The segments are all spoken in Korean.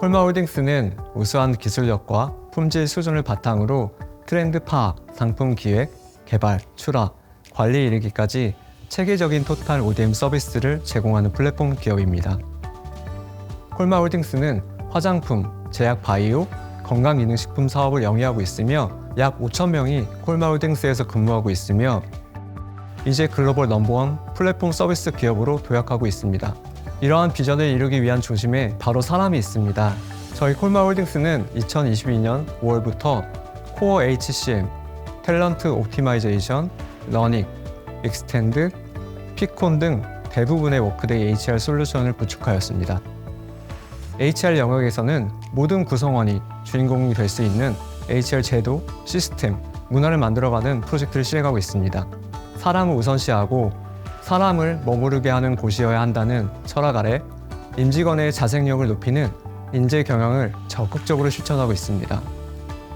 콜마홀딩스는 우수한 기술력과 품질 수준을 바탕으로 트렌드 파악, 상품 기획, 개발, 출하, 관리 이르기까지 체계적인 토탈 ODM 서비스를 제공하는 플랫폼 기업입니다. 콜마홀딩스는 화장품, 제약 바이오, 건강기능식품 사업을 영위하고 있으며 약 5천 명이 콜마홀딩스에서 근무하고 있으며 이제 글로벌 넘버원 플랫폼 서비스 기업으로 도약하고 있습니다. 이러한 비전을 이루기 위한 중심에 바로 사람이 있습니다. 저희 콜마홀딩스는 2022년 5월부터 코어 HCM, 탤런트 옵티마이제이션, 러닝, 익스텐드, 피콘 등 대부분의 워크데이 HR 솔루션을 구축하였습니다. HR 영역에서는 모든 구성원이 주인공이 될 수 있는 HR 제도, 시스템, 문화를 만들어가는 프로젝트를 실행하고 있습니다. 사람을 우선시하고 사람을 머무르게 하는 곳이어야 한다는 철학 아래 임직원의 자생력을 높이는 인재 경영을 적극적으로 실천하고 있습니다.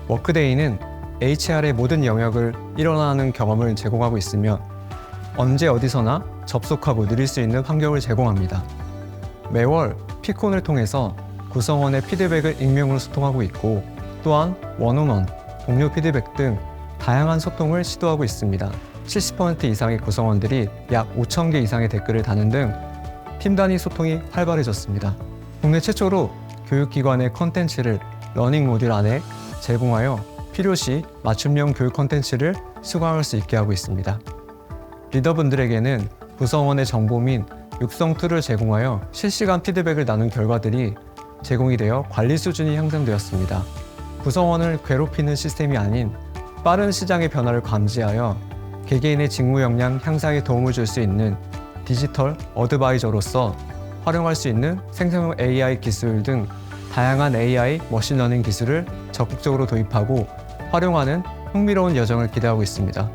워크데이는 HR의 모든 영역을 일어나는 경험을 제공하고 있으며 언제 어디서나 접속하고 누릴 수 있는 환경을 제공합니다. 매월 피콘을 통해서 구성원의 피드백을 익명으로 소통하고 있고 또한 원온원, 동료 피드백 등 다양한 소통을 시도하고 있습니다. 70% 이상의 구성원들이 약 5천 개 이상의 댓글을 다는 등 팀 단위 소통이 활발해졌습니다. 국내 최초로 교육기관의 컨텐츠를 러닝 모듈 안에 제공하여 필요시 맞춤형 교육 컨텐츠를 수강할 수 있게 하고 있습니다. 리더분들에게는 구성원의 정보 및 육성 툴을 제공하여 실시간 피드백을 나눈 결과들이 제공이 되어 관리 수준이 향상되었습니다. 구성원을 괴롭히는 시스템이 아닌 빠른 시장의 변화를 감지하여 개개인의 직무 역량 향상에 도움을 줄 수 있는 디지털 어드바이저로서 활용할 수 있는 생성형 AI 기술 등 다양한 AI 머신러닝 기술을 적극적으로 도입하고 활용하는 흥미로운 여정을 기대하고 있습니다.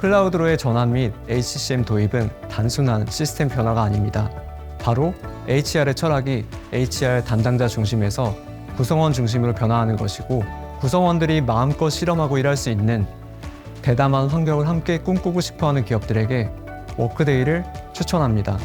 클라우드로의 전환 및 HCM 도입은 단순한 시스템 변화가 아닙니다. 바로 HR의 철학이 HR 담당자 중심에서 구성원 중심으로 변화하는 것이고 구성원들이 마음껏 실험하고 일할 수 있는 대담한 환경을 함께 꿈꾸고 싶어하는 기업들에게 워크데이를 추천합니다.